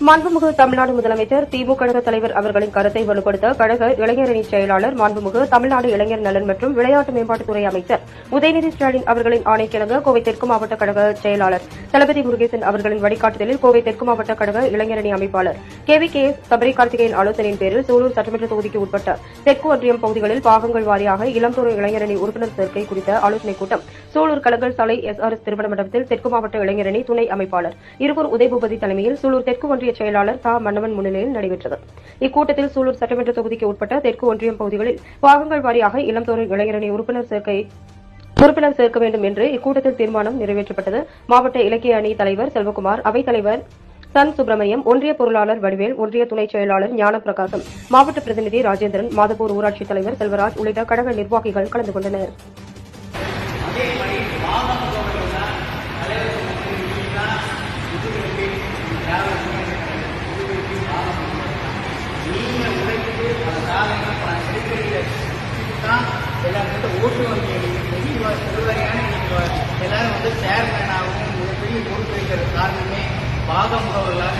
மாண்புமிகு தமிழ்நாடு முதலமைச்சர் திமுக கழக தலைவர் அவர்களின் கருத்தை வலுப்படுத்த கழக இளைஞரணி செயலாளர் மாண்புமிகு தமிழ்நாடு இளைஞர் நலன் மற்றும் விளையாட்டு மேம்பாட்டுத்துறை அமைச்சர் உதயநிதி ஸ்டாலின் அவர்களின் ஆணைக்கிழங்க கோவை தெற்கு மாவட்ட கழக செயலாளர் தளபதி முருகேசன் அவர்களின் வழிகாட்டுதலில் கோவை தெற்கு மாவட்ட கழக இளைஞரணி அமைப்பாளர் K V K S Sabari Karthikeyan ஆலோசனையின் பேரில் சூலூர் சட்டமன்ற தொகுதிக்கு உட்பட்ட தெற்கு ஒன்றியம் பகுதிகளில் பாகங்கள் வாரியாக இளம்தோறும் இளைஞரணி உறுப்பினர் சேர்க்கை குறித்த ஆலோசனைக் கூட்டம் சூலூர் கலங்கல் சாலை எஸ் ஆர் எஸ் திருமண மண்டபத்தில் தெற்கு மாவட்ட இளைஞரணி துணை அமைப்பாளர் இருகூர் உதயபூபதி தலைமையில் சூலூர் தெற்கு ஒன்றிய செயலாளர் தா. மன்னவன் முன்னிலையில் நடைபெற்றது. இக்கூட்டத்தில் சூலூர் சட்டமன்ற தொகுதிக்கு உட்பட்ட தெற்கு ஒன்றியம் பகுதிகளில் பாகங்கள் வாரியாக இளம்தோறும் இளைஞரணி உறுப்பினர் சேர்க்கை உறுப்பினர் சேர்க்க வேண்டும் என்று இக்கூட்டத்தில் தீர்மானம் நிறைவேற்றப்பட்டது. மாவட்ட இலக்கிய அணி தலைவர் செல்வகுமார் அவைத் தலைவர் சன் சுப்பிரமணியம் ஒன்றிய பொருளாளர் வடிவேல் ஒன்றிய துணை செயலாளர் ஞானப்பிரகாசம் மாவட்ட பிரதிநிதி ராஜேந்திரன் மாதப்பூர் ஊராட்சி தலைவர் செல்வராஜ் உள்ளிட்ட கழக நிர்வாகிகள் கலந்து கொண்டனர். ஓட்டு வங்கி இன்னைக்கு பெருவாரியான இன்னைக்கு எல்லாரும் வந்து சேர்மேனாகவும் மிகப்பெரிய பொறுப்பு வைக்கிற காரணமே பாக முகவர்களாக